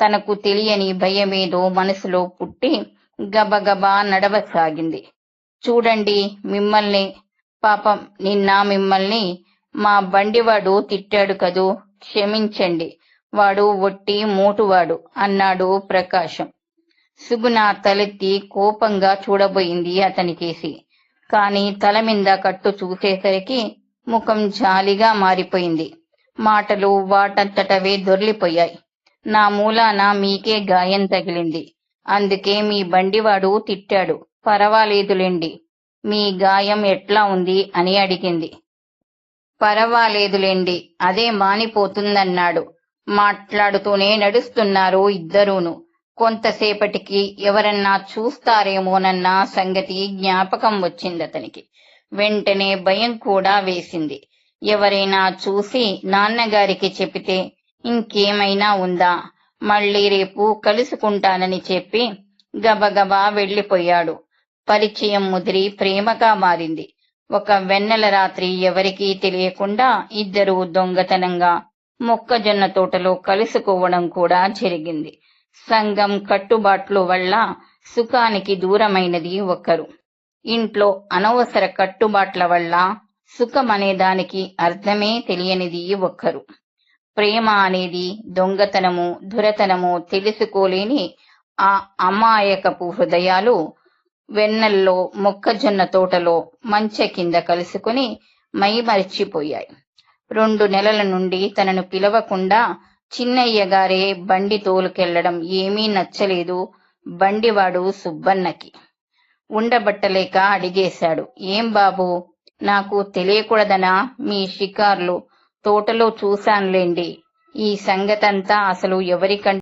తనకు తెలియని భయమేదో మనసులో పుట్టి గబగబా నడవసాగింది. చూడండి మిమ్మల్ని పాపం నిన్న మిమ్మల్ని మా బండివాడు తిట్టాడు కదూ క్షమించండి వాడు ఒట్టి మోటువాడు అన్నాడు ప్రకాశం. సుగుణ తలెత్తి కోపంగా చూడబోయింది అతనికేసి కాని తల మీద కట్టు చూసేసరికి ముఖం జాలిగా మారిపోయింది. మాటలు వాటంతటవే దొర్లిపోయాయి. నా మూలాన మీకే గాయం తగిలింది. అందుకే మీ బండివాడు తిట్టాడు. పర్వాలేదులేండి. మీ గాయం ఎట్లా ఉంది అని అడిగింది. పర్వాలేదులేండి. అదే మానిపోతుందన్నాడు. మాట్లాడుతూనే నడుస్తున్నారు ఇద్దరూను. కొంతసేపటికి ఎవరన్నా చూస్తారేమోనన్న సంగతి జ్ఞాపకం వచ్చింది అతనికి. వెంటనే భయం కూడా వేసింది. ఎవరైనా చూసి నాన్నగారికి చెబితే ఇంకేమైనా ఉందా? మళ్ళీ రేపు కలుసుకుంటానని చెప్పి గబగబా వెళ్ళిపోయాడు పరిచయం ముదిరి ప్రేమగా మారింది. ఒక వెన్నెల రాత్రి ఎవరికీ తెలియకుండా ఇద్దరు దొంగతనంగా మొక్కజొన్న తోటలో కలుసుకోవడం కూడా జరిగింది. సంఘం కట్టుబాట్లు వల్ల సుఖానికి దూరమైనది ఒకరు. ఇంట్లో అనవసర కట్టుబాట్ల వల్ల సుఖం అనే దానికి అర్థమే తెలియనిది ఒక్కరు ప్రేమ అనేది దొంగతనము దురతనము తెలుసుకోలేని ఆ అమాయకపు హృదయాలు వెన్నెల్లో మొక్కజొన్న తోటలో మంచె కింద కలుసుకుని మైమరిచిపోయాయి. రెండు నెలల నుండి తనను పిలవకుండా చిన్నయ్య గారే బండి తోలుకెళ్ళడం ఏమీ నచ్చలేదు. బండివాడు సుబ్బన్నకి. ఉండబట్టలేక అడిగేశాడు ఏం బాబు? నాకు తెలియకూడదనా? మీ షికార్లు తోటలో చూశానులేండి. ఈ సంగతంతా అసలు ఎవరికంటే